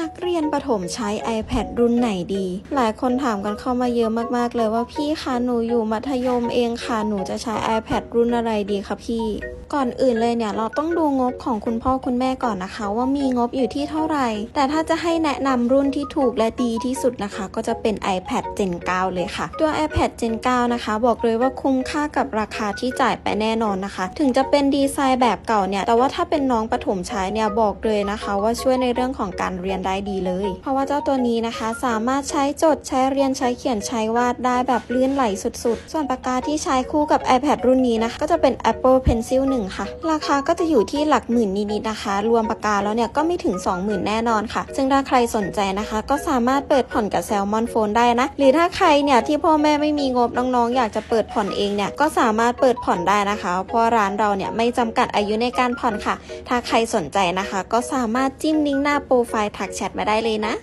นักเรียนประถมใช้ iPad รุ่นไหนดี หลายคนถามกันเข้ามาเยอะมากๆเลยว่าพี่คะหนูอยู่มัธยมเองค่ะหนูจะใช้ iPad รุ่นอะไรดีคะพี่ ก่อนอื่นเลยเนี่ยเราต้องดูงบของคุณพ่อคุณแม่ก่อนนะคะ ว่ามีงบอยู่ที่เท่าไหร่ แต่ถ้าจะให้แนะนำรุ่นที่ถูกและดีที่สุดนะคะ ก็จะเป็น iPad Gen 9 เลยค่ะ ตัว iPad Gen 9 นะคะ บอกเลยว่าคุ้มค่ากับราคาที่จ่ายไปแน่นอนนะคะ ถึงจะเป็นดีไซน์แบบเก่าเนี่ย แต่ว่าถ้าเป็นน้องประถมใช้เนี่ยบอกเลยนะคะ ว่าช่วยในเรื่องของการเรียนได้ดีเลย เพราะว่าเจ้าตัวนี้นะคะสามารถใช้จดใช้เรียนใช้เขียนใช้วาดได้แบบลื่นไหลสุด ๆ ส่วนปากกาที่ใช้คู่กับ iPad รุ่นนี้นะคะก็จะเป็น Apple Pencil 1ค่ะ ราคาก็จะอยู่ที่หลักหมื่นนิดๆนะคะ รวมปากกาแล้วเนี่ยก็ไม่ถึง 20,000 แน่นอนค่ะ ซึ่งถ้าใครสนใจนะคะ ก็สามารถเปิดผ่อนกับ Salmon Phone ได้นะ หรือถ้าใครเนี่ยที่พ่อแม่ไม่มีงบน้องๆ อยากจะเปิดผ่อนเองเนี่ยก็สามารถเปิดผ่อนได้นะคะ เพราะร้านเราเนี่ยไม่จำกัดอายุในการผ่อนค่ะ ถ้าใครสนใจนะคะ ก็สามารถจิ้มลิงก์หน้าโปรไฟล์ทักแชทมาได้เลยนะ